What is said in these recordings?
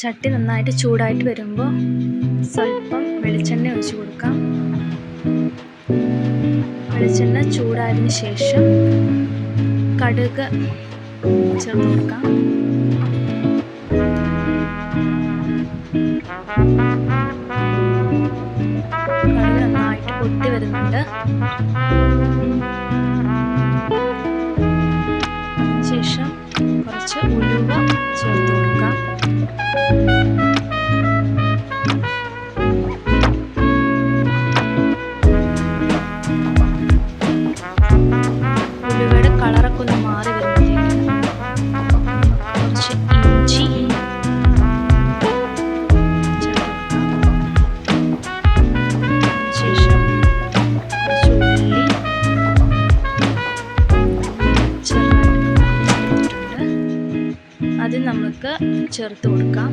ചട്ടി നന്നായിട്ട് ചൂടായിട്ട് വരുമ്പോൾ സ്വല്പം വെളിച്ചെണ്ണ ഒഴിച്ചു കൊടുക്കാം. വെളിച്ചെണ്ണ ചൂടായതിന് ശേഷം കടുക് ചേർത്ത് കൊടുക്കാം. കടുക് നന്നായിട്ട് പൊട്ടി വരുന്നുണ്ട്. നമുക്ക് ചേർത്ത് കൊടുക്കാം.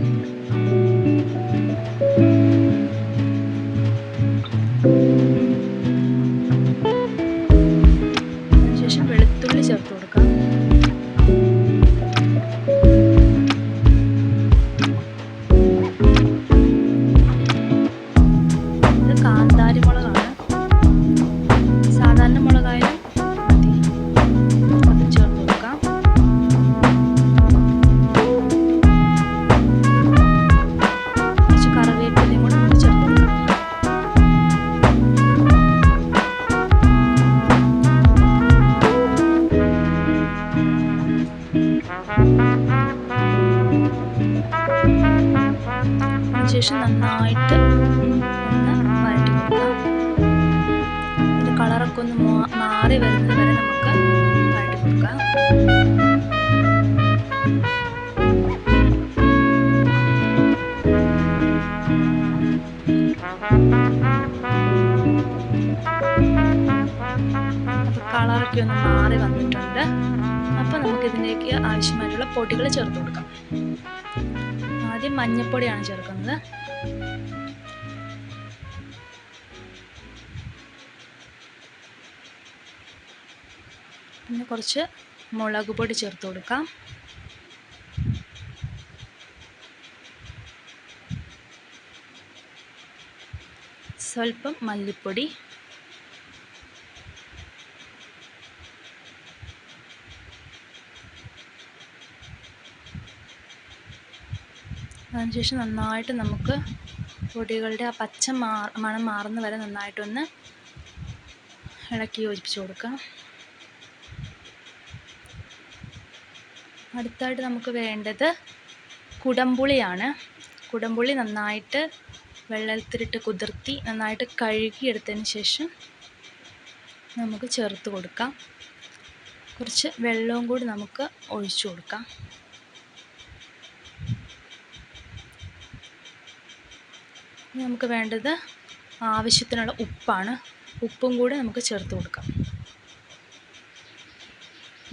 അതിനുശേഷം നന്നായിട്ട് ഒന്ന് വഴറ്റി കൊടുക്കാം കളറൊക്കെ ഒന്ന് മാറി വരുന്നത് വരെ നമുക്ക് വഴറ്റി കൊടുക്കാം കളറൊക്കെ ഒന്ന് മാറി വന്നിട്ടുണ്ട്. അപ്പോൾ നമുക്ക് ഇതിലേക്ക് ആവശ്യമായിട്ടുള്ള പൊടികൾ ചേർത്ത് കൊടുക്കാം. ആദ്യം മഞ്ഞൾപ്പൊടിയാണ് ചേർക്കുന്നത്. പിന്നെ കുറച്ച് മുളക് പൊടി ചേർത്ത് കൊടുക്കാം. സ്വല്പം മല്ലിപ്പൊടി. അതിനുശേഷം നന്നായിട്ട് നമുക്ക് പൊടികളുടെ ആ പച്ച മാ മണം മാറുന്ന വരെ നന്നായിട്ടൊന്ന് ഇളക്കി യോജിപ്പിച്ച് കൊടുക്കാം അടുത്തായിട്ട് നമുക്ക് വേണ്ടത് കുടംപുളിയാണ്. കുടംപുളി നന്നായിട്ട് വെള്ളത്തിലിട്ട് കുതിർത്തി നന്നായിട്ട് കഴുകിയെടുത്തതിന് ശേഷം നമുക്ക് ചേർത്ത് കൊടുക്കാം. കുറച്ച് വെള്ളവും കൂടി നമുക്ക് ഒഴിച്ചു കൊടുക്കാം. ഇനി നമുക്ക് വേണ്ടത് ആവശ്യത്തിനുള്ള ഉപ്പാണ്. ഉപ്പും കൂടെ നമുക്ക് ചേർത്ത് കൊടുക്കാം.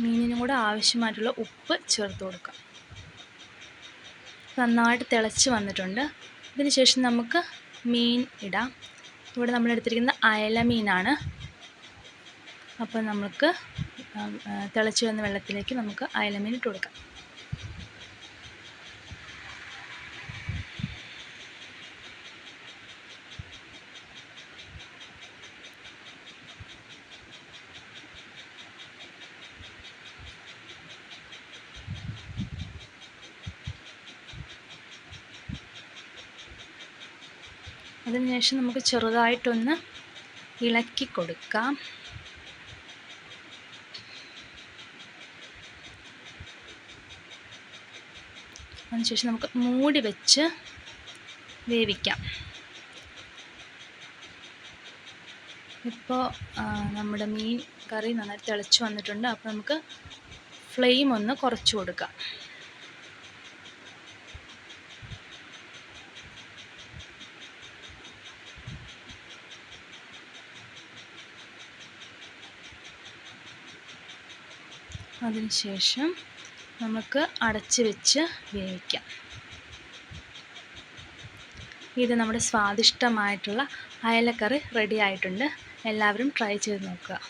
മീനിനും കൂടെ ആവശ്യമായിട്ടുള്ള ഉപ്പ് ചേർത്ത് കൊടുക്കാം. നന്നായിട്ട് തിളച്ച് വന്നിട്ടുണ്ട്. ഇതിന് ശേഷം നമുക്ക് മീൻ ഇടാം. ഇവിടെ നമ്മൾ എടുത്തിരിക്കുന്ന അയല മീനാണ്. അപ്പോൾ നമുക്ക് തിളച്ച് വന്ന വെള്ളത്തിലേക്ക് നമുക്ക് അയല മീൻ ഇട്ട് കൊടുക്കാം. അതിനുശേഷം നമുക്ക് ചെറുതായിട്ടൊന്ന് ഇളക്കി കൊടുക്കാം. അതിനുശേഷം നമുക്ക് മൂടി വെച്ച് വേവിക്കാം. ഇപ്പോൾ നമ്മുടെ മീൻ കറി നന്നായി തിളച്ച് വന്നിട്ടുണ്ട്. അപ്പോൾ നമുക്ക് ഫ്ലെയിം ഒന്ന് കുറച്ച് കൊടുക്കാം. അതിനുശേഷം നമുക്ക് അടച്ച് വെച്ച് വേവിക്കാം. ഇത് നമ്മുടെ സ്വാദിഷ്ടമായിട്ടുള്ള അയലക്കറി റെഡി ആയിട്ടുണ്ട്. എല്ലാവരും ട്രൈ ചെയ്ത് നോക്കുക.